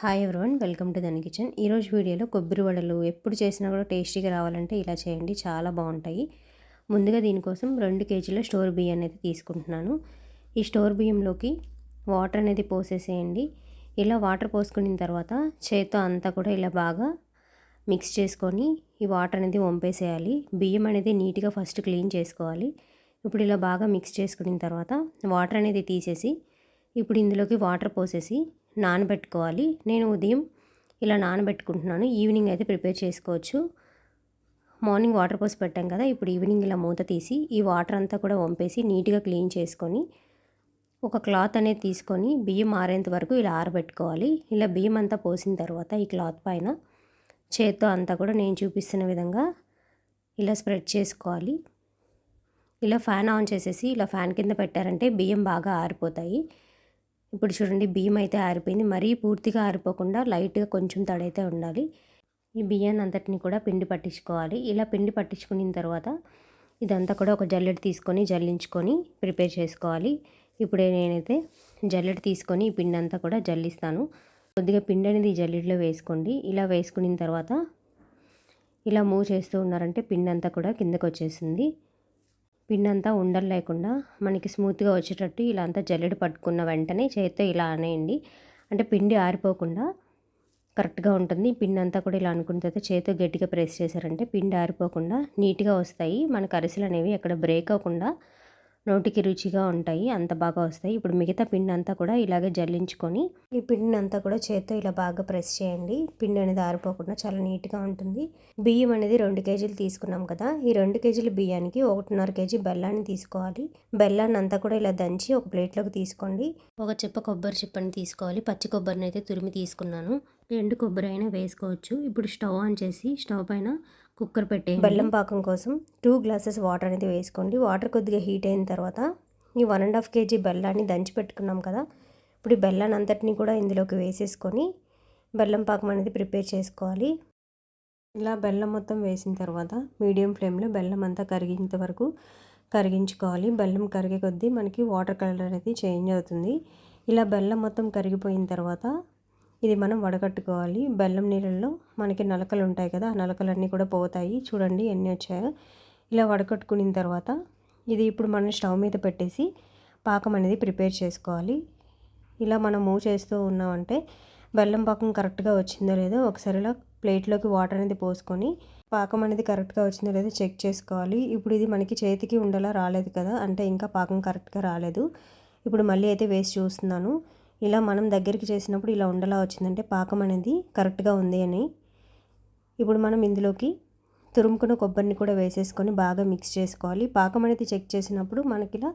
Hi everyone welcome to the kitchen. ఈరోజు వీడియోలో కొబ్బరి వడలు ఎప్పుడు చేసినా కూడా టేస్టీగా రావాలంటే ఇలా చేయండి చాలా బాగుంటాయి. ముందుగా దీనికోసం రెండు కేజీల స్టోర్ బియ్యం అనేది తీసుకుంటున్నాను. ఈ స్టోర్ బియ్యంలోకి వాటర్ అనేది పోసేసేయండి. ఇలా వాటర్ పోసుకున్న తర్వాత చేత్తో అంతా కూడా ఇలా బాగా మిక్స్ చేసుకొని ఈ వాటర్ అనేది వంపేసేయాలి. బియ్యం అనేది నీట్గా ఫస్ట్ క్లీన్ చేసుకోవాలి. ఇప్పుడు ఇలా బాగా మిక్స్ చేసుకున్న తర్వాత వాటర్ అనేది తీసేసి ఇప్పుడు ఇందులోకి వాటర్ పోసేసి నానబెట్టుకోవాలి. నేను ఉదయం ఇలా నానబెట్టుకుంటున్నాను. ఈవినింగ్ అయితే ప్రిపేర్ చేసుకోవచ్చు. మార్నింగ్ వాటర్ పోసి పెట్టాం కదా ఇప్పుడు ఈవినింగ్ ఇలా మూత తీసి ఈ వాటర్ అంతా కూడా వంపేసి నీట్గా క్లీన్ చేసుకొని ఒక క్లాత్ అనేది తీసుకొని బియ్యం ఆరేంత వరకు ఇలా ఆరబెట్టుకోవాలి. ఇలా బియ్యం అంతా పోసిన తర్వాత ఈ క్లాత్ పైన చేత్తో అంతా కూడా నేను చూపిస్తున్న విధంగా ఇలా స్ప్రెడ్ చేసుకోవాలి. ఇలా ఫ్యాన్ ఆన్ చేసేసి ఇలా ఫ్యాన్ కింద పెట్టారంటే బియ్యం బాగా ఆరిపోతాయి. ఇప్పుడు చూడండి బియ్యం అయితే ఆరిపోయింది. మరీ పూర్తిగా ఆరిపోకుండా లైట్గా కొంచెం తడైతే ఉండాలి. ఈ బియ్యాన్ని అంతటిని కూడా పిండి పట్టించుకోవాలి. ఇలా పిండి పట్టించుకున్న తర్వాత ఇదంతా కూడా ఒక జల్లెడ తీసుకొని జల్లించుకొని ప్రిపేర్ చేసుకోవాలి. ఇప్పుడే నేనైతే జల్లెడ తీసుకొని ఈ పిండి అంతా కూడా జల్లిస్తాను. కొద్దిగా పిండి అనేది జల్లెడలో వేసుకోండి. ఇలా వేసుకున్న తర్వాత ఇలా మూవ్ చేస్తూ ఉన్నారంటే పిండి అంతా కూడా కిందకు వచ్చేసింది పిండి అంతా ఉండలు లేకుండా మనకి స్మూత్గా వచ్చేటట్టు ఇలా అంతా జల్లెడ పట్టుకున్న వెంటనే చేత్తో ఇలా అనేయండి. అంటే పిండి ఆరిపోకుండా కరెక్ట్గా ఉంటుంది. పిండి అంతా కూడా ఇలా అనుకున్న తర్వాత చేతితో గట్టిగా ప్రెస్ చేశారంటే పిండి ఆరిపోకుండా నీట్గా వస్తాయి. మనకు అరిసెలు అనేవి అక్కడ బ్రేక్ అవ్వకుండా నోటికి రుచిగా ఉంటాయి అంత బాగా వస్తాయి. ఇప్పుడు మిగతా పిండి అంతా కూడా ఇలాగే జల్లించుకొని ఈ పిండిని అంతా కూడా చేత్తో ఇలా బాగా ప్రెస్ చేయండి. పిండి అనేది ఆరిపోకుండా చాలా నీట్గా ఉంటుంది. బియ్యం అనేది రెండు కేజీలు తీసుకున్నాం కదా ఈ రెండు కేజీల బియ్యానికి ఒకటిన్నర కేజీ బెల్లాన్ని తీసుకోవాలి. బెల్లాన్ని అంతా కూడా ఇలా దంచి ఒక ప్లేట్లోకి తీసుకోండి. ఒక చిప్ప కొబ్బరి చిప్పని తీసుకోవాలి. పచ్చి కొబ్బరిని అయితే తురిమి తీసుకున్నాను. రెండు కొబ్బరి అయినా వేసుకోవచ్చు. ఇప్పుడు స్టవ్ ఆన్ చేసి స్టవ్ పైన కుక్కర్ పెట్టే బెల్లం పాకం కోసం టూ గ్లాసెస్ వాటర్ అనేది వేసుకోండి. వాటర్ కొద్దిగా హీట్ అయిన తర్వాత ఈ వన్ అండ్ హాఫ్ కేజీ బెల్లాన్ని దంచి పెట్టుకున్నాం కదా ఇప్పుడు ఈ బెల్లాన్ని అంతటిని కూడా ఇందులోకి వేసేసుకొని బెల్లం పాకం అనేది ప్రిపేర్ చేసుకోవాలి. ఇలా బెల్లం మొత్తం వేసిన తర్వాత మీడియం ఫ్లేమ్లో బెల్లం అంతా కరిగేంత వరకు కరిగించుకోవాలి. బెల్లం కరిగే కొద్దీ మనకి వాటర్ కలర్ అనేది చేంజ్ అవుతుంది. ఇలా బెల్లం మొత్తం కరిగిపోయిన తర్వాత ఇది మనం వడగట్టుకోవాలి. బెల్లం నీళ్ళల్లో మనకి నలకలు ఉంటాయి కదా ఆ నలకలన్నీ కూడా పోతాయి. చూడండి ఎన్ని వచ్చాయో. ఇలా వడకట్టుకున్న తర్వాత ఇది ఇప్పుడు మనం స్టవ్ మీద పెట్టేసి పాకం అనేది ప్రిపేర్ చేసుకోవాలి. ఇలా మనం మూవ్ చేస్తూ ఉన్నామంటే బెల్లం పాకం కరెక్ట్గా వచ్చిందో లేదో ఒకసారి ఇలా ప్లేట్లోకి వాటర్ అనేది పోసుకొని పాకం అనేది కరెక్ట్గా వచ్చిందో లేదో చెక్ చేసుకోవాలి. ఇప్పుడు ఇది మనకి చేతికి ఉండలా రాలేదు కదా అంటే ఇంకా పాకం కరెక్ట్గా రాలేదు. ఇప్పుడు మళ్ళీ అయితే వేసి చూస్తున్నాను. ఇలా మనం దగ్గరికి చేసినప్పుడు ఇలా ఉండలా వచ్చిందంటే పాకం అనేది కరెక్ట్గా ఉంది అని. ఇప్పుడు మనం ఇందులోకి తురుముకున్న కొబ్బరిని కూడా వేసేసుకొని బాగా మిక్స్ చేసుకోవాలి. పాకం అనేది చెక్ చేసినప్పుడు మనకి ఇలా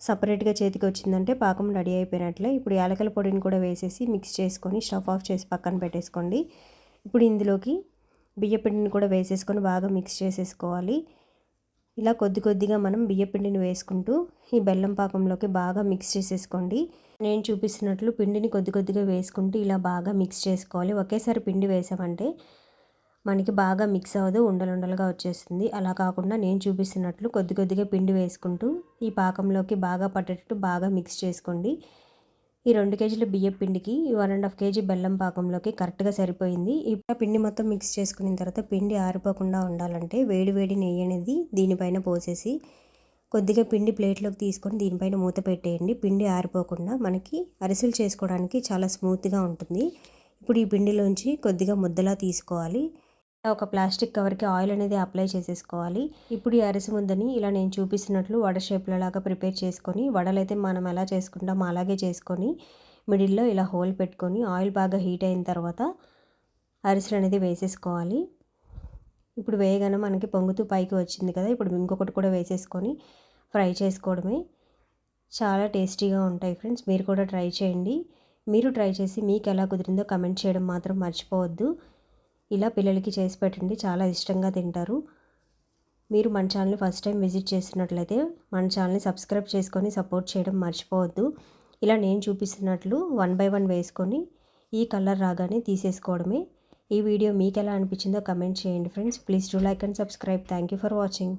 సపరేట్గా చేతికి వచ్చిందంటే పాకం రెడీ అయిపోయినట్లే. ఇప్పుడు యాలకల పొడిని కూడా వేసేసి మిక్స్ చేసుకొని స్టవ్ ఆఫ్ చేసి పక్కన పెట్టేసుకోండి. ఇప్పుడు ఇందులోకి బియ్యపిండిని కూడా వేసేసుకొని బాగా మిక్స్ చేసేసుకోవాలి. ఇలా కొద్ది కొద్దిగా మనం బియ్యపిండిని వేసుకుంటూ ఈ బెల్లం పాకంలోకి బాగా మిక్స్ చేసేసుకోండి. నేను చూపిస్తున్నట్లు పిండిని కొద్ది కొద్దిగా వేసుకుంటూ ఇలా బాగా మిక్స్ చేసుకోవాలి. ఒకేసారి పిండి వేసామంటే మనకి బాగా మిక్స్ అవ్వదు ఉండలుండలుగా వచ్చేస్తుంది. అలా కాకుండా నేను చూపిస్తున్నట్లు కొద్ది కొద్దిగా పిండి వేసుకుంటూ ఈ పాకంలోకి బాగా పట్టేటట్టు బాగా మిక్స్ చేసుకోండి. ఈ రెండు కేజీల బియ్యం పిండికి వన్ అండ్ హాఫ్ కేజీ బెల్లం పాకంలోకి కరెక్ట్గా సరిపోయింది. ఇప్పుడు పిండి మొత్తం మిక్స్ చేసుకున్న తర్వాత పిండి ఆరిపోకుండా ఉండాలంటే వేడి వేడి నెయ్యి అనేది దీనిపైన పోసేసి కొద్దిగా పిండి ప్లేట్లోకి తీసుకొని దీనిపైన మూత పెట్టేయండి. పిండి ఆరిపోకుండా మనకి అరిసెలు చేసుకోవడానికి చాలా స్మూత్గా ఉంటుంది. ఇప్పుడు ఈ పిండిలోంచి కొద్దిగా ముద్దలా తీసుకోవాలి. ఒక ప్లాస్టిక్ కవర్కి ఆయిల్ అనేది అప్లై చేసేసుకోవాలి. ఇప్పుడు ఈ అరిసి ముద్దని ఇలా నేను చూపిస్తున్నట్లు వడ షేప్లలాగా ప్రిపేర్ చేసుకొని వడలైతే మనం ఎలా చేసుకుంటామో అలాగే చేసుకొని మిడిల్లో ఇలా హోల్ పెట్టుకొని ఆయిల్ బాగా హీట్ అయిన తర్వాత అరిసెలు అనేది వేసేసుకోవాలి. ఇప్పుడు వేయగానే మనకి పొంగుతూ పైకి వచ్చింది కదా ఇప్పుడు ఇంకొకటి కూడా వేసేసుకొని ఫ్రై చేసుకోవడమే. చాలా టేస్టీగా ఉంటాయి ఫ్రెండ్స్ మీరు కూడా ట్రై చేయండి. మీరు ట్రై చేసి మీకు ఎలా కుదిరిందో కమెంట్ చేయడం మాత్రం మర్చిపోవద్దు. ఇలా పిల్లలకి చేసి పెట్టండి చాలా ఇష్టంగా తింటారు. మీరు మన ఛానల్ని ఫస్ట్ టైం విజిట్ చేసినట్లయితే మన ఛానల్ని సబ్స్క్రైబ్ చేసుకొని సపోర్ట్ చేయడం మర్చిపోవద్దు. ఇలా నేను చూపిస్తున్నట్లు వన్ బై వన్ వేసుకొని ఈ కలర్ రాగానే తీసేసుకోవడమే. ఈ వీడియో మీకు ఎలా అనిపించిందో కమెంట్ చేయండి friends. Please do like and subscribe. Thank you for watching.